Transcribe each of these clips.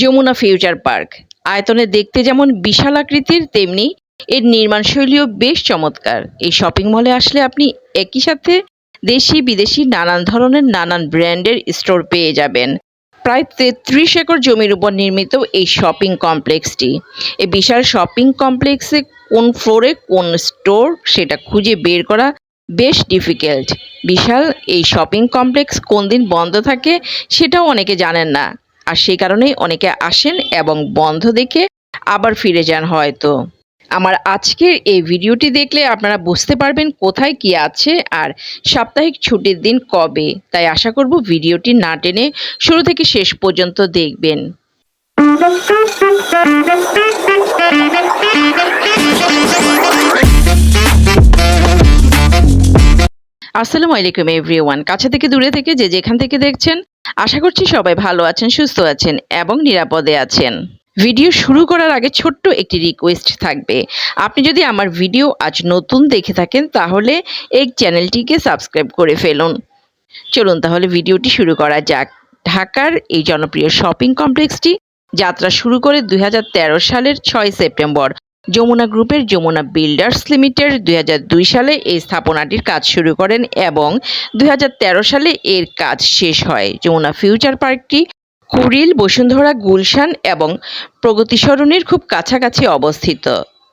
Jamuna future park. আয়তনে দেখতে যেমন বিশাল আকৃতির, তেমনি এর নির্মাণ শৈলীও বেশ চমৎকার। এই শপিং মলে আসলে আপনি একই সাথে দেশি, বিদেশি নানান ধরনের নানান ব্র্যান্ডের স্টোর পেয়ে যাবেন। প্রায় তেত্রিশ একর জমির উপর নির্মিত এই শপিং কমপ্লেক্সটি। এই বিশাল শপিং কমপ্লেক্সে কোন ফ্লোরে কোন স্টোর সেটা খুঁজে বের করা বেশ ডিফিকাল্ট। বিশাল এই শপিং কমপ্লেক্স কোন দিন বন্ধ থাকে সেটাও অনেকে জানেন না। আর সেই কারণেই অনেকে আসেন এবং বন্ধ দেখে আবার ফিরে যান হয়তো। আমার আজকের এই ভিডিওটি দেখলে আপনারা বুঝতে পারবেন কোথায় কি আছে আর সাপ্তাহিক ছুটির দিন কবে। তাই আশা করব ভিডিওটি না টেনে শুরু থেকে শেষ পর্যন্ত দেখবেন। আসসালামু আলাইকুম এভরিওয়ান। কাছে থেকে দূরে থেকে যে যেখান থেকে দেখছেন আশা করছি সবাই ভালো আছেন, সুস্থ আছেন এবং নিরাপদে আছেন। ভিডিও শুরু করার আগে ছোট্ট একটি রিকোয়েস্ট থাকবে। আপনি যদি আমার ভিডিও আজ নতুন দেখে থাকেন, তাহলে এই চ্যানেলটিকে সাবস্ক্রাইব করে ফেলুন। চলুন তাহলে ভিডিওটি শুরু করা যাক। ঢাকার এই জনপ্রিয় শপিং কমপ্লেক্সটি যাত্রা শুরু করে দুই হাজার তেরো সালের ছয় সেপ্টেম্বর। যমুনা গ্রুপের যমুনা বিল্ডার্স লিমিটেড দুই হাজার দুই সালে এই স্থাপনাটির কাজ শুরু করেন এবং দুই হাজার তেরো সালে এর কাজ শেষ হয়। যমুনা ফিউচার পার্কটি কুড়িল, বসুন্ধরা, গুলশান এবং প্রগতি সরণির খুব কাছাকাছি অবস্থিত।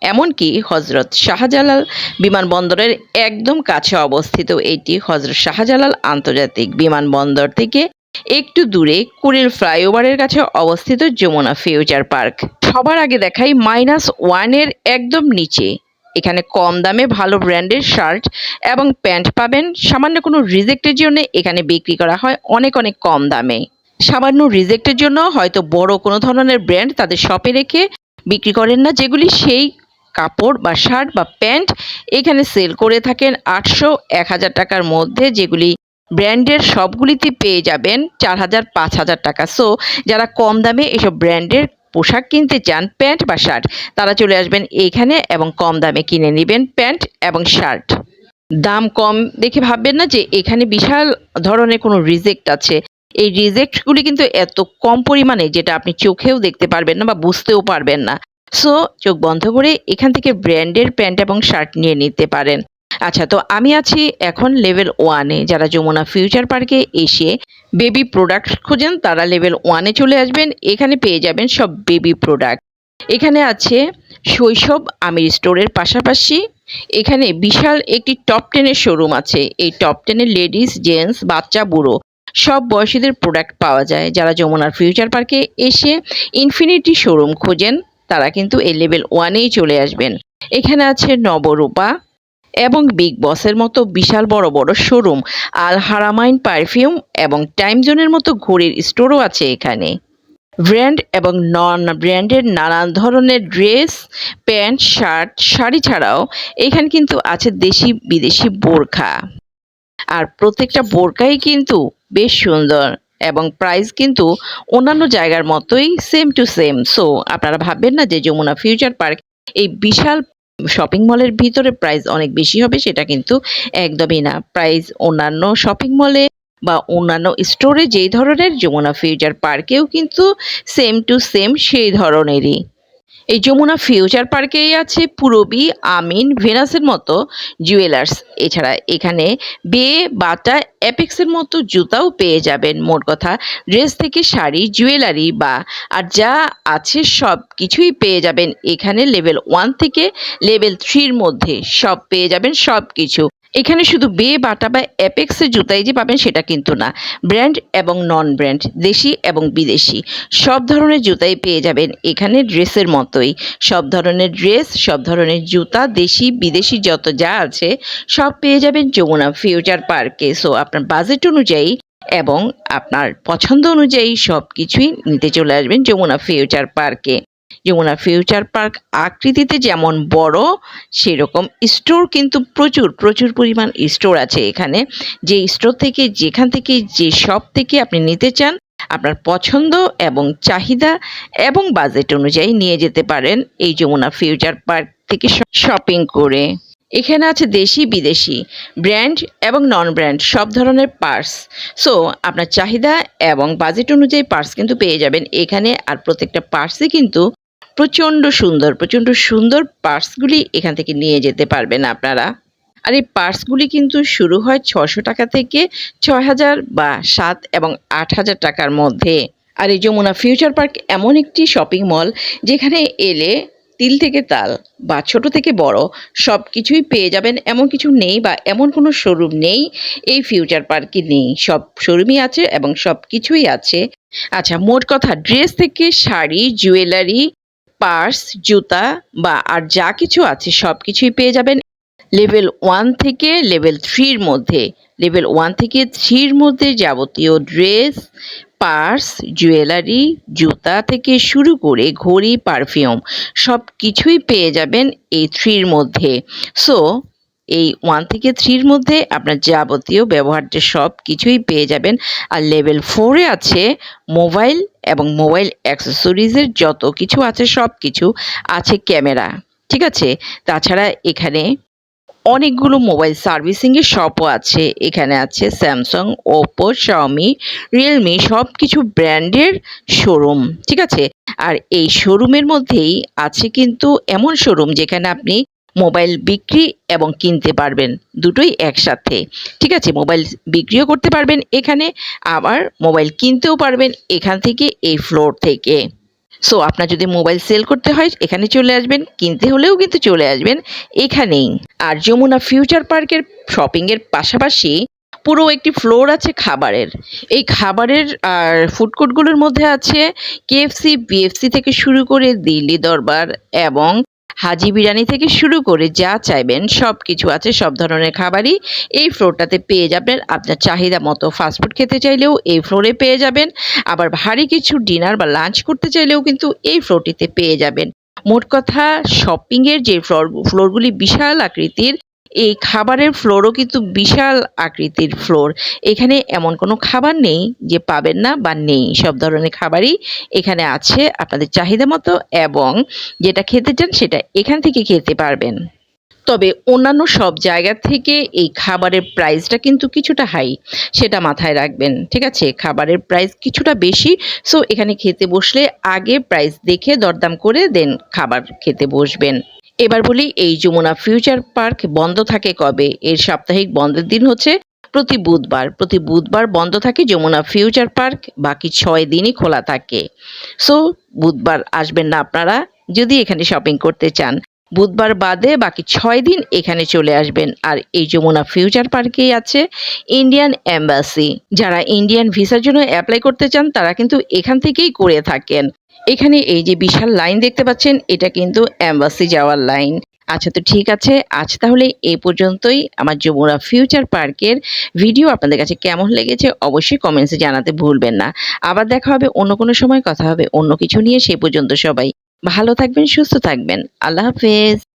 এমনকি হজরত শাহজালাল বিমানবন্দরের একদম কাছে অবস্থিত এটি হজরত শাহজালাল আন্তর্জাতিক বিমানবন্দর থেকে একটু দূরে কুড়িল ফ্লাইওভারের কাছে অবস্থিত যমুনা ফিউচার পার্ক। সবার আগে দেখাই মাইনাস ওয়ানের একদম নিচে। এখানে কম দামে ভালো ব্র্যান্ডের শার্ট এবং প্যান্ট পাবেন। সামান্য কোনো রিজেক্টের জন্য এখানে বিক্রি করা হয় অনেক অনেক কম দামে। সামান্য রিজেক্টের জন্য হয়তো বড় কোনো ধরনের ব্র্যান্ড তাদের শপে রেখে বিক্রি করেন না। যেগুলি সেই কাপড় বা শার্ট বা প্যান্ট এখানে সেল করে থাকেন আটশো এক হাজার টাকার মধ্যে। যেগুলি ব্র্যান্ডের সবগুলিতে পেয়ে যাবেন চার হাজার পাঁচ হাজার টাকা। সো যারা কম দামে এসব ব্র্যান্ডের পোশাক কিনতে চান, প্যান্ট বা শার্ট, তারা চলে আসবেন এইখানে এবং কম দামে কিনে নেবেন প্যান্ট এবং শার্ট। দাম কম দেখে ভাববেন না যে এখানে বিশাল ধরনের কোনো রিজেক্ট আছে। এই রিজেক্টগুলি কিন্তু এত কম পরিমাণে যেটা আপনি চোখেও দেখতে পারবেন না বা বুঝতেও পারবেন না। সো চোখ বন্ধ করে এখান থেকে ব্র্যান্ডের প্যান্ট এবং শার্ট নিয়ে নিতে পারেন। আচ্ছা তো আমি আছি এখন লেভেল ওয়ানে যারা যমুনা ফিউচার পার্কে এসে বেবি প্রোডাক্ট খোঁজেন, তারা লেভেল ওয়ানে চলে আসবেন। এখানে পেয়ে যাবেন সব বেবি প্রোডাক্ট এখানে আছে শৈশব আমির স্টোরের পাশাপাশি। এখানে বিশাল একটি টপ টেনের শোরুম আছে। এই টপ টেনের লেডিস জেন্টস বাচ্চা, বুড়ো, সব বয়সীদের প্রোডাক্ট পাওয়া যায়। যারা যমুনার ফিউচার পার্কে এসে ইনফিনিটি শোরুম খোঁজেন, তারা কিন্তু এই লেভেল ওয়ানেই চলে আসবেন। এখানে আছে নবরূপা। এবং বিগ বসের মতো বিশাল বড় বড় শোরুম আল হারামাইন পারফিউম এবং টাইম জোনের মতো ঘড়ির স্টোরও আছে এখানে। ব্র্যান্ড এবং নন ব্র্যান্ডের নানান ধরনের ড্রেস প্যান্ট শার্ট শাড়ি ছাড়াও এখানে কিন্তু আছে দেশি বিদেশি বোরখা। আর প্রত্যেকটা বোরখাই কিন্তু বেশ সুন্দর এবং প্রাইস কিন্তু অন্যান্য জায়গার মতোই সেম টু সেম সো আপনারা ভাববেন না যে যমুনা ফিউচার পার্ক এই বিশাল শপিং মলের ভিতরে প্রাইস অনেক বেশি হবে, সেটা কিন্তু একদমই না। প্রাইস অন্যান্য শপিং মলে বা অন্যান্য স্টোরে যেই ধরনের, যমুনা ফিউচার পার্কেও কিন্তু সেম টু সেম সেই ধরনেরই। এই যমুনা ফিউচার পার্কেই আছে পুরবি, আমিন, ভেনাসের মতো জুয়েলার্স এছাড়া এখানে বে, বাটা অ্যাপেক্সের মতো জুতাও পেয়ে যাবেন। মোট কথা ড্রেস থেকে শাড়ি জুয়েলারি বা আর যা আছে সব কিছুই পেয়ে যাবেন। এখানে লেভেল ওয়ান থেকে লেভেল থ্রির মধ্যে সব পেয়ে যাবেন সব কিছু এখানে শুধু বে, বাটা বা অ্যাপেক্সের জুতাই যে পাবেন সেটা কিন্তু না। ব্র্যান্ড এবং নন ব্র্যান্ড দেশি এবং বিদেশি। সব ধরনের জুতাই পেয়ে যাবেন এখানে ড্রেসের মতোই। সব ধরনের ড্রেস, সব ধরনের জুতা, দেশি, বিদেশি যত যা আছে, সব পেয়ে যাবেন যমুনা ফিউচার পার্কে। সো আপনার বাজেট অনুযায়ী এবং আপনার পছন্দ অনুযায়ী সব কিছুই নিতে চলে আসবেন যমুনা ফিউচার পার্কে। যমুনা ফিউচার পার্ক আকৃতিতে যেমন বড়, সেরকম স্টোর কিন্তু প্রচুর প্রচুর পরিমাণ স্টোর আছে এখানে। যে স্টোর থেকে, যেখান থেকে, যে সব থেকে আপনি নিতে চান, আপনার পছন্দ এবং চাহিদা এবং বাজেট অনুযায়ী নিয়ে যেতে পারেন এই যমুনা ফিউচার পার্ক থেকে শপিং করে। এখানে আছে দেশি, বিদেশি, ব্র্যান্ড এবং নন ব্র্যান্ড সব ধরনের পার্স সো, আপনার চাহিদা এবং বাজেট অনুযায়ী পার্স কিন্তু পেয়ে যাবেন এখানে। আর প্রত্যেকটা পার্সই কিন্তু প্রচণ্ড সুন্দর প্রচণ্ড সুন্দর পার্সগুলি এখান থেকে নিয়ে যেতে পারবেন আপনারা। আর এই পার্সগুলি কিন্তু শুরু হয় ছশো টাকা থেকে ছয় হাজার বা সাত এবং আট হাজার টাকার মধ্যে। আর এই যমুনা ফিউচার পার্ক এমন একটি শপিং মল যেখানে এলে তিল থেকে তাল বা ছোট থেকে বড় সব কিছুই পেয়ে যাবেন। এমন কিছু নেই বা এমন কোনো শোরুম নেই এই ফিউচার পার্কে নেই। সব শোরুমই আছে এবং সব কিছুই আছে। আচ্ছা মোট কথা, ড্রেস থেকে শাড়ি, জুয়েলারি পার্স, জুতা বা আর যা কিছু আছে সব কিছুই পেয়ে যাবেন লেভেল ওয়ান থেকে লেভেল থ্রির মধ্যে। লেভেল ওয়ান থেকে থ্রির মধ্যে যাবতীয় ড্রেস, পার্স, জুয়েলারি, জুতা থেকে শুরু করে ঘড়ি, পারফিউম সব কিছুই পেয়ে যাবেন এই থ্রির মধ্যে। সো, এই ওয়ান থেকে থ্রির মধ্যে আপনার যাবতীয় ব্যবহার্য সব কিছুই পেয়ে যাবেন। আর লেভেল ফোরে আছে মোবাইল এবং মোবাইল অ্যাক্সেসরিজের যত কিছু আছে, সব কিছু আছে ক্যামেরা। ঠিক আছে? তাছাড়া এখানে অনেকগুলো মোবাইল সার্ভিসিংয়ের শপও আছে। এখানে আছে স্যামসাং ওপো শাওমি রিয়েলমি সব কিছু ব্র্যান্ডের শোরুম ঠিক আছে? আর এই শোরুমের মধ্যেই আছে কিন্তু এমন শোরুম যেখানে আপনি মোবাইল বিক্রি এবং কিনতে পারবেন দুটোই একসাথে। ঠিক আছে, মোবাইল বিক্রিও করতে পারবেন এখানে, আবার মোবাইল কিনতেও পারবেন এখান থেকে, এই ফ্লোর থেকে। সো আপনার যদি মোবাইল সেল করতে হয়, এখানে চলে আসবেন, কিনতে হলেও কিন্তু চলে আসবেন এখানেই। আর যমুনা ফিউচার পার্কের শপিংয়ের পাশাপাশি পুরো একটি ফ্লোর আছে খাবারের। এই খাবারের আর ফুড কোর্টগুলোর মধ্যে আছে কেএফসি বিএফসি থেকে শুরু করে দিল্লি দরবার এবং হাজি বিরিয়ানি থেকে শুরু করে যা চাইবেন সব কিছু আছে, সব ধরনের খাবারই এই ফ্লোরটাতে পেয়ে যাবেন। আপনার চাহিদা মতো ফাস্টফুড খেতে চাইলেও এই ফ্লোরে পেয়ে যাবেন। আবার ভারী কিছু ডিনার বা লাঞ্চ করতে চাইলেও কিন্তু এই ফ্লোরটিতে পেয়ে যাবেন। মোট কথা শপিংয়ের যে ফ্লোর ফ্লোরগুলি বিশাল আকৃতির এই খাবারের ফ্লোরও কিন্তু বিশাল আকৃতির ফ্লোর এখানে এমন কোনো খাবার নেই যে পাবেন না বা নেই। সব ধরনের খাবারই এখানে আছে আপনাদের চাহিদা মতো এবং যেটা খেতে চান সেটা এখান থেকে খেতে পারবেন। তবে অন্যান্য সব জায়গা থেকে এই খাবারের প্রাইসটা কিন্তু কিছুটা হাই সেটা মাথায় রাখবেন, ঠিক আছে? খাবারের প্রাইস কিছুটা বেশি সো এখানে খেতে বসলে আগে প্রাইস দেখে দরদাম করে দেন খাবার খেতে বসবেন। এবার বলি এই যমুনা ফিউচার পার্ক বন্ধ থাকে কবে? এর সাপ্তাহিক বন্ধের দিন হচ্ছে প্রতি বুধবার। প্রতি বুধবার বন্ধ থাকে যমুনা ফিউচার পার্ক, বাকি ছয় দিনই খোলা থাকে। সো, বুধবার আসবেন না আপনারা যদি এখানে শপিং করতে চান। বুধবার বাদে বাকি ছয় দিন এখানে চলে আসবেন। আর এই যমুনা ফিউচার পার্কেই আছে ইন্ডিয়ান অ্যাম্বাসি যারা ইন্ডিয়ান ভিসার জন্য অ্যাপ্লাই করতে চান, তারা কিন্তু এখান থেকেই করে থাকেন। এখানে এই যে বিশাল লাইন দেখতে পাচ্ছেন, এটা কিন্তু অ্যাম্বাসি যাওয়ার লাইন। আচ্ছা তো ঠিক আছে, আজ তাহলে এই পর্যন্তই আমার যমুনা ফিউচার পার্কের ভিডিও আপনাদের কাছে কেমন লেগেছে অবশ্যই কমেন্টসে জানাতে ভুলবেন না। আবার দেখা হবে অন্য কোনো সময়, কথা হবে অন্য কিছু নিয়ে, সে পর্যন্ত সবাই ভালো থাকবেন, সুস্থ থাকবেন। আল্লাহ হাফেজ।